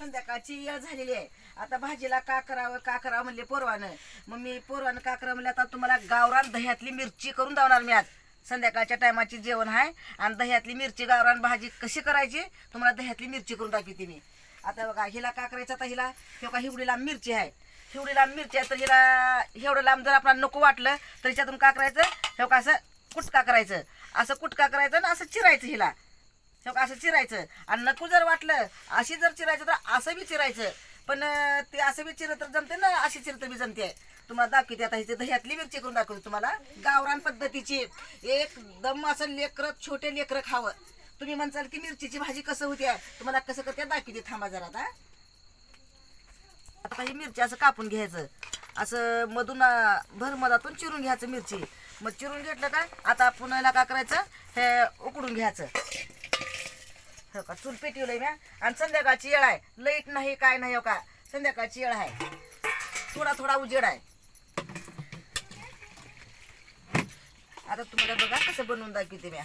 संध्याकाळची वेळ झालेली आहे. आता भाजीला का करावं का करावं म्हणले पोरवानं. मग मी पोरवानं का करावं म्हणले आता तुम्हाला गावरान दह्यातली मिरची करून दावणार मी आज. संध्याकाळच्या टायमाची जेवण आहे आणि दह्यातली मिरची गावरान भाजी कशी करायची तुम्हाला दह्यातली मिरची करून दाखवते मी. आता बघा हिला का करायचं आता हिला किंवा बघा हिवडी लांब मिरची आहे. हिवडी लांब मिरची आहे तर हिला एवढं लांब जर आपल्याला नको वाटलं तर हिच्यातून का करायचं हे का असं कुटका करायचं. असं कुटका करायचं आणि असं चिरायचं हिला. हो असं चिरायचं. आणि नको जर वाटलं अशी जर चिरायचं तर असं बी चिरायचं. पण ते असं बी चिरत तर जमते ना अशी चिरत बी जमते. तुम्हाला दाखवते आता हिचे दह्यातली मिरची करून दाखवते तुम्हाला. गावरान पद्धतीची. एकदम असं लेकरं छोटे लेकरं खावं. तुम्ही म्हणसाल की मिरचीची भाजी कसं होती? तुम्हाला कसं करते? दाखवते थांबा जरा आता. आता ही मिरची असं कापून घ्यायचं. असं मधून भरमधातून चिरून घ्यायचं मिरची. मग चिरून घेतलं का आता पुन्हा का काय करायचं? हे उकडून घ्यायचं. हो का? चूल पेटवलंय म्या. आणि संध्याकाळची येळ आहे. लाइट नाही काय नाही हो का? संध्याकाळची येळ आहे. थोडा थोडा उजेड आहे. आता तुम्हाला बघा कसं बनवून दाखवते म्या.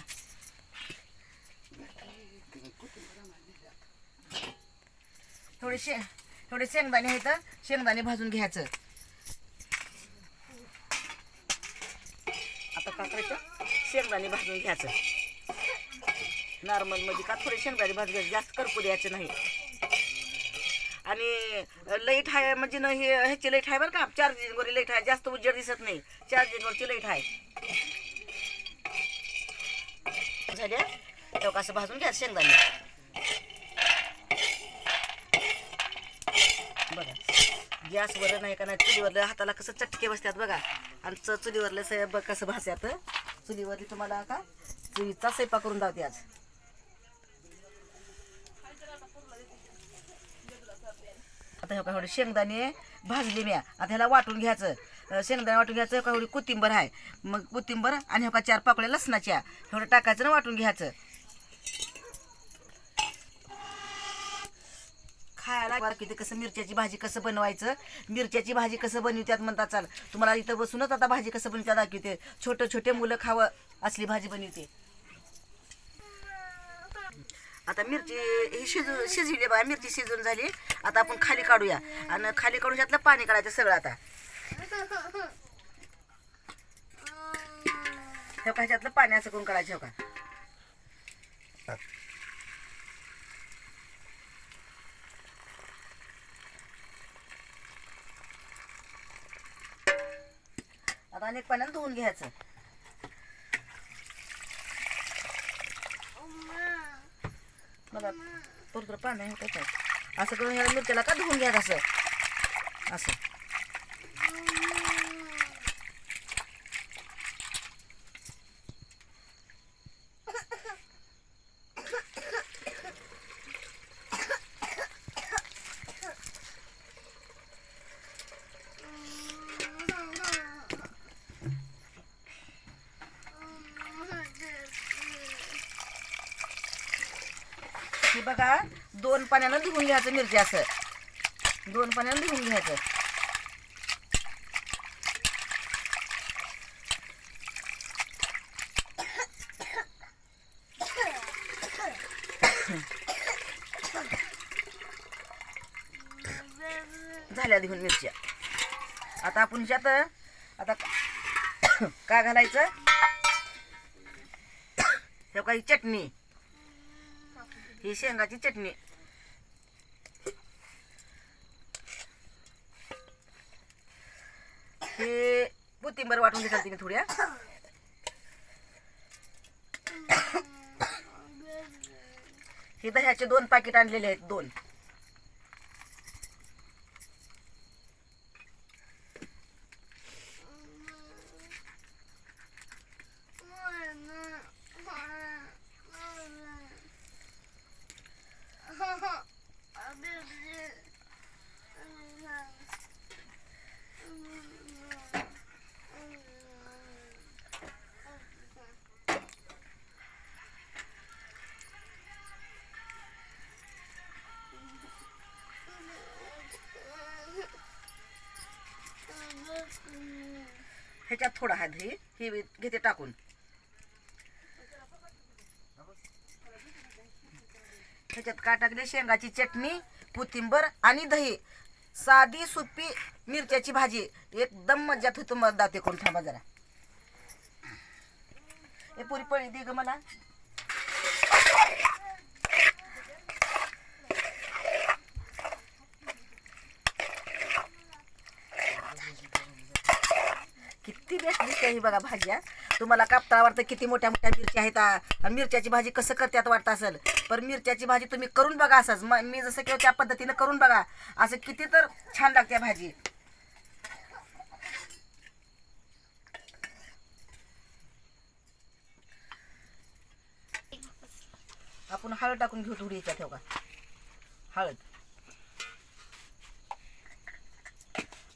थोडे शे थोडे शेंगदाणे आहेत शेंगदाणे भाजून घ्यायचं. आता काय करायचं शेंगदाणे भाजून घ्यायचं. नॉर्मल म्हणजे का थोडे शेंगदाणे भाजी घ्यायची जास्त करपू द्यायचं नाही. आणि लाइट आहे म्हणजे ना हे ह्याची लाइट आहे बरं का चार्जिंगवर लाइट आहे जास्त उजेड दिसत नाही. चार्जिंगवरची लाइट आहे झाल्या तेव्हा कसं भाजून घ्या शेंगदाणे. बघा गॅसवर नाही का नाही चुलीवरलं हाताला कसं चटके बसतात बघा. आणि च- चुलीवरलं कसं भासतात चुलीवरली तुम्हाला का चुलीचा स्वयंपाक करून जाते आज. आता हे एवढे शेंगदाणे भाजले म्या. आता ह्याला वाटून घ्यायचं. शेंगदाणे वाटून घ्यायचं का एवढी कोथिंबर आहे मग कोथिंबर आणि हे का चार पाकळ्या लसणाच्या. एवढं टाकायचं ना वाटून घ्यायचं. खायला बरं किती कसं मिरच्याची भाजी कसं बनवायचं? मिरच्याची भाजी कसं बनवतात म्हणतात चाल. तुम्हाला इथं बसूनच आता भाजी कसं बनवतात दाखवते. छोटे छोटे मुलं खावं असली भाजी बनवते. आता मिरची ही शिजू शिजली बघा मिरची शिजून झाली. आता आपण खाली काढूया. आणि खाली काढून त्यातलं पाणी काढायचं सगळं आता. हे का ह्याच्यातलं पाणी असं करून काढायचं हो का आता अनेक पाण्यानं धुवून घ्यायचं. मला परत पाणी आहे असं करून ह्या मिरच्याला का धुवून घ्यायचं असं असं हे बघा दोन पाण्यानं लिहून घ्यायचं मिरची असं. दोन पाण्यानं लिहून घ्यायचं. झाल्या लिहून मिरच्या. आता आपण ज्यात आता काय घालायचं? हे काही चटणी. ही शेंगाची चटणी. हे कोथिंबर वाटून घेतात तिने थोड्या हे दह्याचे दोन पाकिट आणलेले आहेत दोन. त्यात थोडा हा दही हे घेते टाकून. त्याच्यात काय टाकले? शेंगाची चटणी कोथिंबर आणि दही. साधी सुपी मिरच्याची भाजी. एकदम मज्जात होतो मग दाते करून थांबा जरा. हे पुरी पळी दे ग मला. किती बेस्ट दिसते ही बघा भाज्या तुम्हाला कापता वाटतं किती मोठ्या मोठ्या मिरच्या आहेत मिरच्याची भाजी कसं करतात वाटतं असेल. पण मिरच्याची भाजी तुम्ही करून बघा असंच. मग मी जसं किंवा त्या पद्धतीनं करून बघा. असं किती तर छान लागते भाजी. आपण हळद टाकून घेऊ थोडी याच्यात ठेव का? हळद.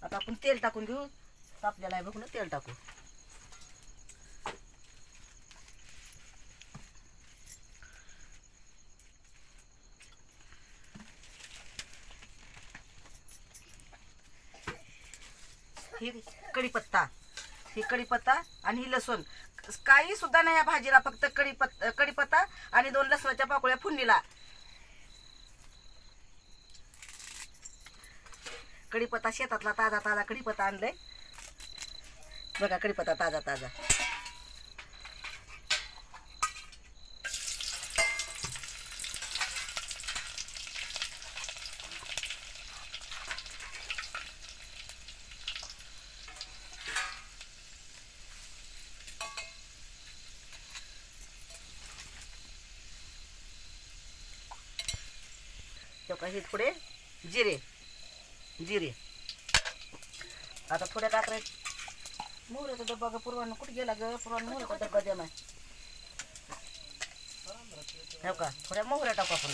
आता आपण तेल टाकून घेऊ तापलेला आहे बघून तेल टाकू. ही कढीपत्ता ही कढीपत्ता आणि ही लसूण. काही सुद्धा नाही या भाजीला फक्त कढीपत्ता कढीपत्ता आणि दोन लसणाच्या पाकोळ्या फुंडीला कढीपत्ता शेतातला ताजा ताजा कढीपत्ता आणलाय. बघा कडीपत्ता ताजा ताजा. हे थोडे जिरे. जिरे. आता थोड्या काकड्या मोहऱ्याचा डब्बा ग पुरवानं कुठे गेला ग? पुरवान मोहऱ्याचा डब्बा द्या माय हो का? थोड्या मोहऱ्या टाकू आपण.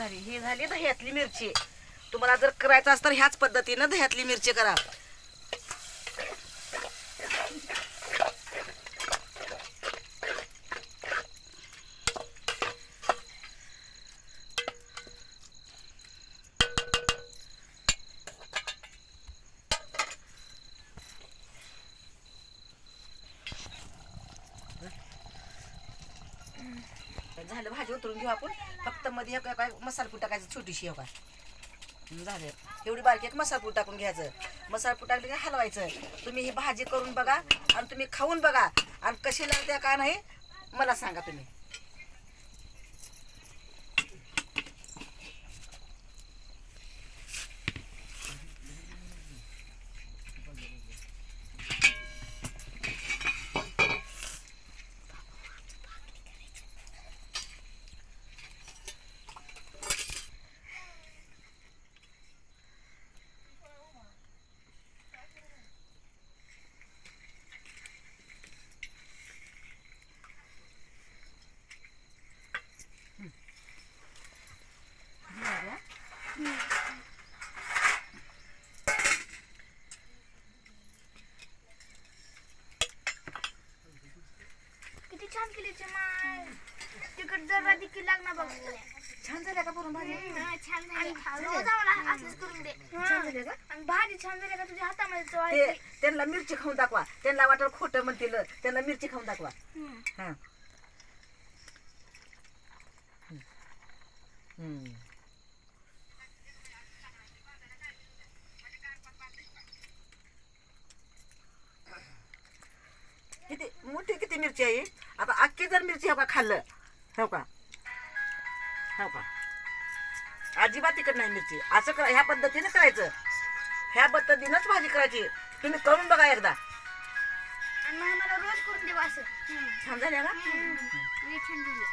झाली ही झाली दह्यातली मिरची. तुम्हाला जर करायचं असतं तर ह्याच पद्धतीनं दह्यातली मिरची करा. झालं भाजी उतरून घेऊ आपण. फक्त मध्ये एक काय मसालपूट टाकायचं छोटीशी हो का झालं. एवढी बारकी एक मसालपूट टाकून घ्यायचं. मसालपूट टाकलं की हलवायचं. तुम्ही ही भाजी करून बघा आणि तुम्ही खाऊन बघा. आणि कशी लागते का नाही मला सांगा तुम्ही. किती छान केली माय तिकट जरा देखील लागणार बघ. छान झाल्या का करून भाजी. हं, छान झाली. रोज आम्हाला असंच करून दे. छान का? आणि भाजी छान झाली का तुझ्या हातामध्ये चव ते आहे त्यांना मिरची खाऊन दाखवा. त्यांना वाटलं खोटं म्हणतील. त्यांना मिरची खाऊन दाखवा. हा. हम्म. किती मोठी किती मिरची आहे अख्खी जर मिरची हो का खाल्लं. हो का हो का अजिबात तिकड नाही मिरची. असं करा ह्या पद्धतीने करायचं. ह्या पद्धतीनंच भाजी करायची. तुम्ही करून बघा एकदा. आणि मग मला रोज करून दे असं. छान झाल्या ना. लई छान झाली